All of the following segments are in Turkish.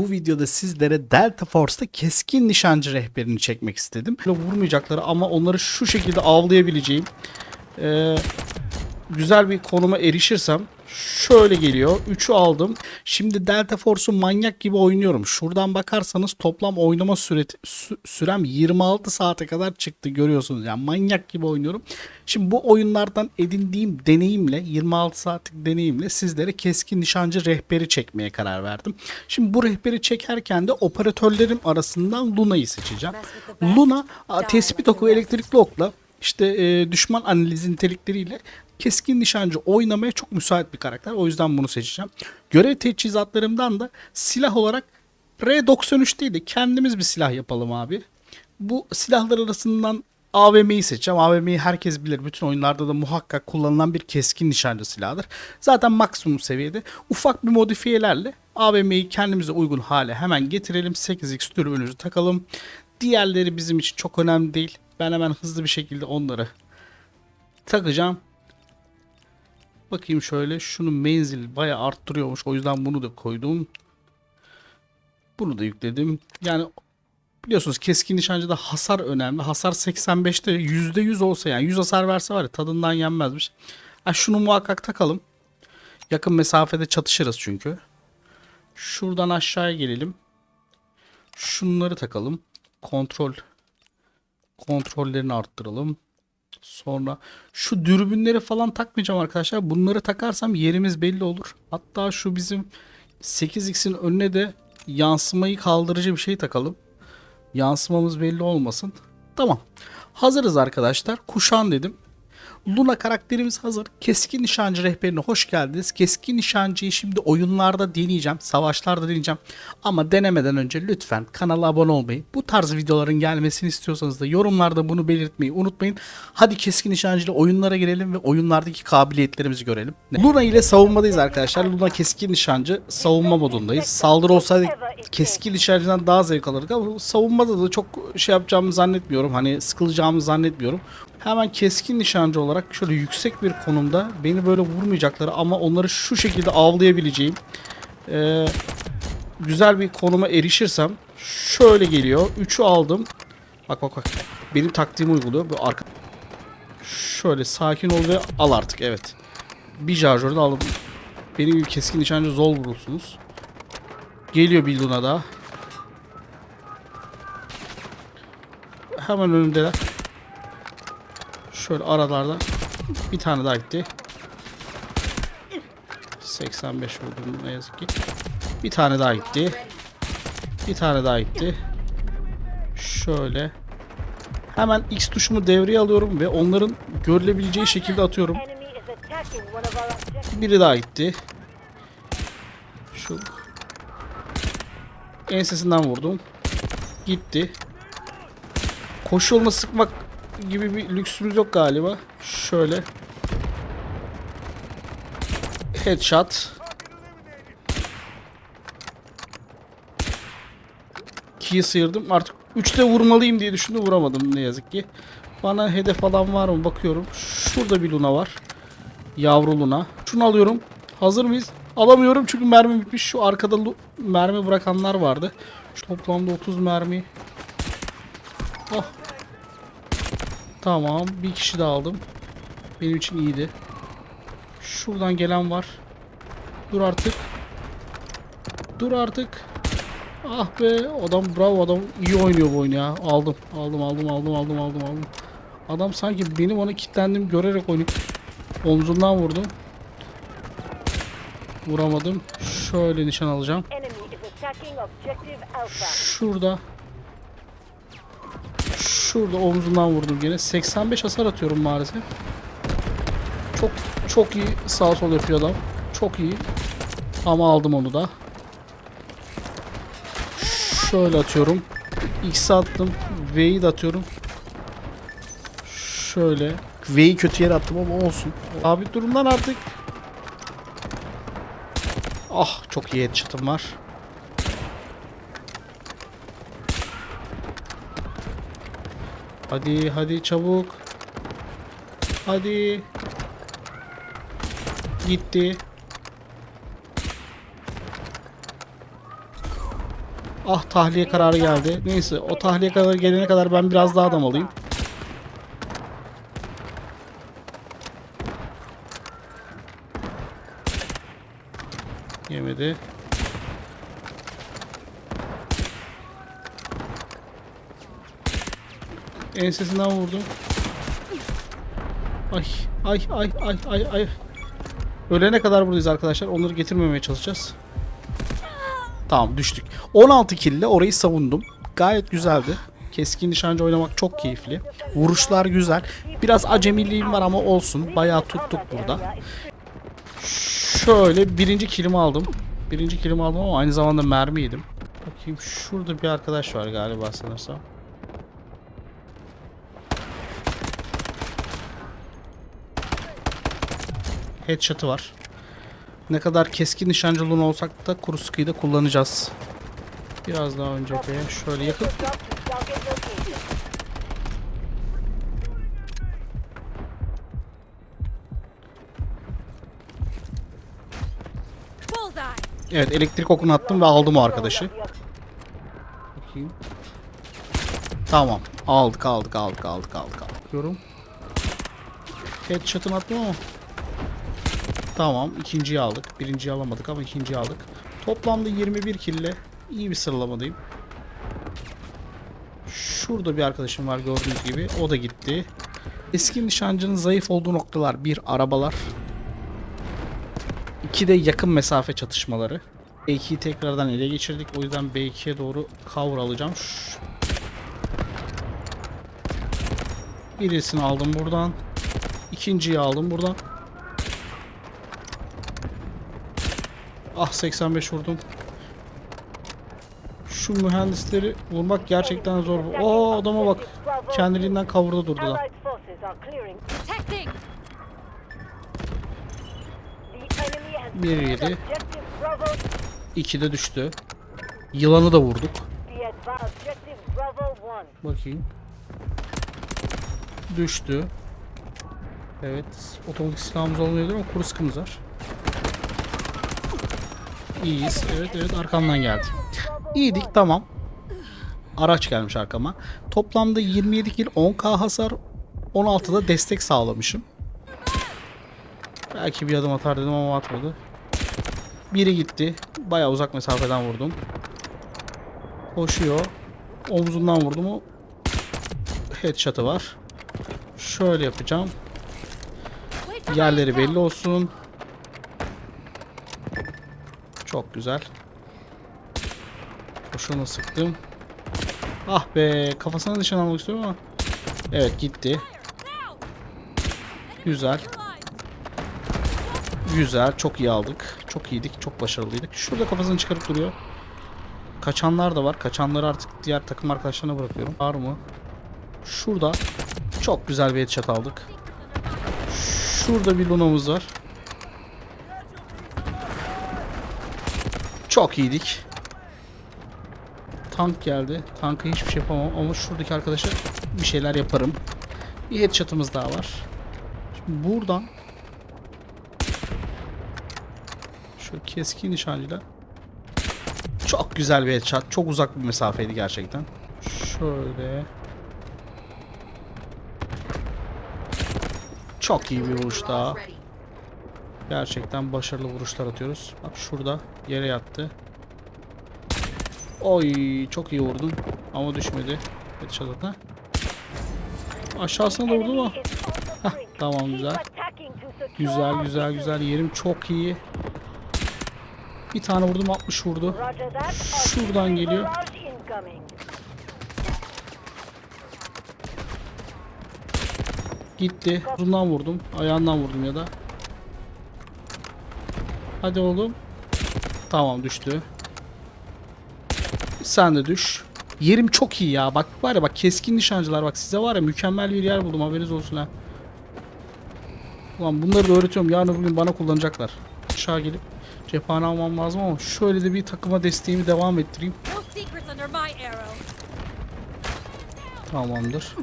Bu videoda sizlere Delta Force'ta keskin nişancı rehberini çekmek istedim. Vurmayacakları ama onları şu şekilde avlayabileceğim eee, güzel bir konuma erişirsem şöyle geliyor. 3'ü aldım. Şimdi Delta Force'u manyak gibi oynuyorum. Şuradan bakarsanız toplam oynama süreti, sü- sürem 26 saate kadar çıktı görüyorsunuz. Yani manyak gibi oynuyorum. Şimdi bu oyunlardan edindiğim deneyimle 26 saatlik deneyimle sizlere keskin nişancı rehberi çekmeye karar verdim. Şimdi bu rehberi çekerken de operatörlerim arasından Luna'yı seçeceğim. Luna tespit oku elektrikli okla işte e, düşman analizi nitelikleriyle keskin nişancı oynamaya çok müsait bir karakter. O yüzden bunu seçeceğim. Görev teçhizatlarımdan da silah olarak R93 değil de kendimiz bir silah yapalım abi. Bu silahlar arasından AVM'yi seçeceğim. AVM'yi herkes bilir. Bütün oyunlarda da muhakkak kullanılan bir keskin nişancı silahıdır. Zaten maksimum seviyede. Ufak bir modifiyelerle AVM'yi kendimize uygun hale hemen getirelim. 8x türbünümüzü takalım. Diğerleri bizim için çok önemli değil. Ben hemen hızlı bir şekilde onları takacağım. Bakayım şöyle. Şunu menzil bayağı arttırıyormuş. O yüzden bunu da koydum. Bunu da yükledim. Yani biliyorsunuz keskin nişancıda hasar önemli. Hasar 85'te %100 olsa yani 100 hasar verse var ya tadından yenmezmiş. Ha, şunu muhakkak takalım. Yakın mesafede çatışırız çünkü. Şuradan aşağıya gelelim. Şunları takalım. Kontrol kontrollerini arttıralım. Sonra şu dürbünleri falan takmayacağım arkadaşlar. Bunları takarsam yerimiz belli olur. Hatta şu bizim 8x'in önüne de yansımayı kaldırıcı bir şey takalım. Yansımamız belli olmasın. Tamam. Hazırız arkadaşlar. Kuşan dedim. Luna karakterimiz hazır. Keskin nişancı rehberine hoş geldiniz. Keskin nişancıyı şimdi oyunlarda deneyeceğim. Savaşlarda deneyeceğim. Ama denemeden önce lütfen kanala abone olmayı, bu tarz videoların gelmesini istiyorsanız da yorumlarda bunu belirtmeyi unutmayın. Hadi keskin nişancıyla oyunlara girelim ve oyunlardaki kabiliyetlerimizi görelim. Luna ile savunmadayız arkadaşlar. Luna keskin nişancı savunma modundayız. Saldırı olsaydı keskin nişancıdan daha zevk alırdık ama savunmada da çok şey yapacağımı zannetmiyorum. Hani sıkılacağımı zannetmiyorum. Hemen keskin nişancı olarak şöyle yüksek bir konumda beni böyle vurmayacakları ama onları şu şekilde avlayabileceğim eee, güzel bir konuma erişirsem şöyle geliyor. 3'ü aldım. Bak bak bak. Benim taktiğimi uyguluyor. Bu arka Şöyle sakin ol ve al artık evet. Bir şarjörde aldım. Benim gibi keskin nişancı zor vurursunuz. Geliyor bir Luna daha. Hemen önümdeler. Şöyle aralarda bir tane daha gitti. 85 vurdum ne yazık ki. Bir tane daha gitti. Bir tane daha gitti. Şöyle. Hemen X tuşumu devreye alıyorum ve onların görülebileceği şekilde atıyorum. Biri daha gitti. Şu ensesinden vurdum. Gitti. Koşu yoluna sıkmak gibi bir lüksümüz yok galiba. Şöyle. Headshot. Key'i sıyırdım. Artık 3'te vurmalıyım diye düşündüm. Vuramadım ne yazık ki. Bana hedef alan var mı bakıyorum. Şurada bir Luna var. Yavru Luna. Şunu alıyorum. Hazır mıyız? Alamıyorum çünkü mermi bitmiş. Şu arkada mermi bırakanlar vardı. Şu toplamda 30 mermi. Oh. Tamam. Bir kişi daha aldım. Benim için iyiydi. Şuradan gelen var. Dur artık. Dur artık. Ah be adam bravo adam iyi oynuyor bu oyunu ya. Aldım aldım aldım aldım aldım aldım aldım. Adam sanki benim ona kilitlendiğimi görerek oynuyor. Omzundan vurdum. Vuramadım. Şöyle nişan alacağım. Şurada. Şurada omzundan vurdum gene. 85 hasar atıyorum maalesef. Çok çok iyi sağ sol yapıyor adam. Çok iyi. Ama aldım onu da. Şöyle atıyorum. X attım. V'yi de atıyorum. Şöyle. V'yi kötü yere attım ama olsun. Abi durumdan artık. Ah çok iyi headshot'ım var. Hadi hadi çabuk. Hadi. Gitti. Ah tahliye kararı geldi. Neyse o tahliye kararı gelene kadar ben biraz daha adam alayım. Yemedi. Ensesinden vurdum. Ay ay ay ay ay ay. Ölene kadar buradayız arkadaşlar. Onları getirmemeye çalışacağız. Tamam düştük. 16 kill ile orayı savundum. Gayet güzeldi. Keskin nişancı oynamak çok keyifli. Vuruşlar güzel. Biraz acemiliğim var ama olsun. Bayağı tuttuk burada. Şöyle birinci kilimi aldım. Birinci kilimi aldım ama aynı zamanda mermi yedim. Bakayım şurada bir arkadaş var galiba sanırsam. Headshot'ı var. Ne kadar keskin nişancılığın olsak da kuru sıkıyı da kullanacağız. Biraz daha şöyle to target location. Bullseye! Evet elektrik okunu attım ve aldım o arkadaşı. Bakayım. Tamam. Aldık aldık aldık aldık aldık aldık. Yorum. Headshot'ını attım ama. Tamam. ikinciyi aldık. Birinciyi alamadık ama ikinciyi aldık. Toplamda 21 kille iyi bir sıralamadayım. Şurada bir arkadaşım var gördüğünüz gibi. O da gitti. Eski nişancının zayıf olduğu noktalar bir arabalar. İki de yakın mesafe çatışmaları. B2'yi tekrardan ele geçirdik. O yüzden B2'ye doğru cover alacağım. Birisini aldım buradan. İkinciyi aldım buradan. Ah 85 vurdum. Şu mühendisleri vurmak gerçekten zor. Oo adama bak. Kendiliğinden cover'da durdu lan. Bir yedi. İki de düştü. Yılanı da vurduk. Be advised, objective Bravo 1. Bakayım. Düştü. Evet. Otomatik silahımız olmayabilir ama kuru sıkımız var. İyiyiz. Evet evet arkamdan geldi. İyiydik tamam. Araç gelmiş arkama. Toplamda 27 kill 10k hasar 16'da destek sağlamışım. Belki bir adım atar dedim ama atmadı. Biri gitti. Bayağı uzak mesafeden vurdum. Koşuyor. Omzundan vurdum o. Headshot'ı var. Şöyle yapacağım. Yerleri belli olsun. Çok güzel. Boşuna sıktım. Ah be kafasına nişan almak istiyorum ama. Evet gitti. Güzel. Güzel. Çok iyi aldık. Çok iyiydik. Çok başarılıydık. Şurada kafasını çıkarıp duruyor. Kaçanlar da var. Kaçanları artık diğer takım arkadaşlarına bırakıyorum. Var mı? Şurada. Çok güzel bir headshot aldık. Şurada bir lunamız var. Çok iyiydik. Tank geldi. Tanka hiçbir şey yapamam ama şuradaki arkadaşa bir şeyler yaparım. Bir headshot'ımız daha var. Şimdi buradan şu keskin nişancıyla çok güzel bir headshot. Çok uzak bir mesafeydi gerçekten. Şöyle. Çok iyi bir vuruş daha. Gerçekten başarılı vuruşlar atıyoruz. Bak şurada yere yattı. Oy çok iyi vurdum. Ama düşmedi. Headshot'a. Aşağısına vurdu mu? Tamam güzel. Güzel güzel güzel. Yerim çok iyi. Bir tane vurdum 60 vurdu. Şuradan geliyor. Gitti. Uzundan vurdum. Ayağından vurdum ya da. Hadi oğlum. Tamam düştü. Sen de düş. Yerim çok iyi ya. Bak var ya bak keskin nişancılar bak size var ya mükemmel bir yer buldum haberiniz olsun ha. Ulan bunları da öğretiyorum. Yarın öbür gün bana kullanacaklar. Aşağı gelip cephane almam lazım ama şöyle de bir takıma desteğimi devam ettireyim. Tamamdır.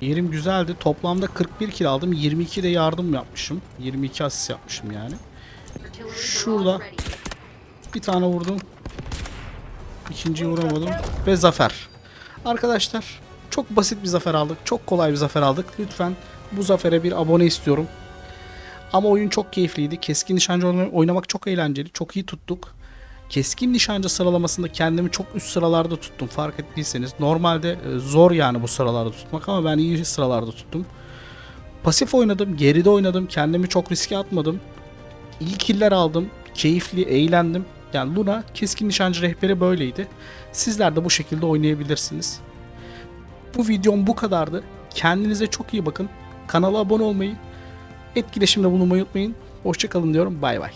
Yerim güzeldi. Toplamda 41 kill aldım. 22 de yardım yapmışım. 22 asist yapmışım yani. Şurada bir tane vurdum. İkinciyi vuramadım. Ve zafer. Arkadaşlar çok basit bir zafer aldık. Çok kolay bir zafer aldık. Lütfen bu zafere bir abone istiyorum. Ama oyun çok keyifliydi. Keskin nişancı oyna- oynamak çok eğlenceli. Çok iyi tuttuk. Keskin nişancı sıralamasında kendimi çok üst sıralarda tuttum fark ettiyseniz. Normalde e, zor yani bu sıralarda tutmak ama ben iyi sıralarda tuttum. Pasif oynadım, geride oynadım. Kendimi çok riske atmadım. İyi killer aldım. Keyifli, eğlendim. Yani Luna keskin nişancı rehberi böyleydi. Sizler de bu şekilde oynayabilirsiniz. Bu videom bu kadardı. Kendinize çok iyi bakın. Kanala abone olmayı, etkileşimde bulunmayı unutmayın. Hoşçakalın diyorum. Bay bay.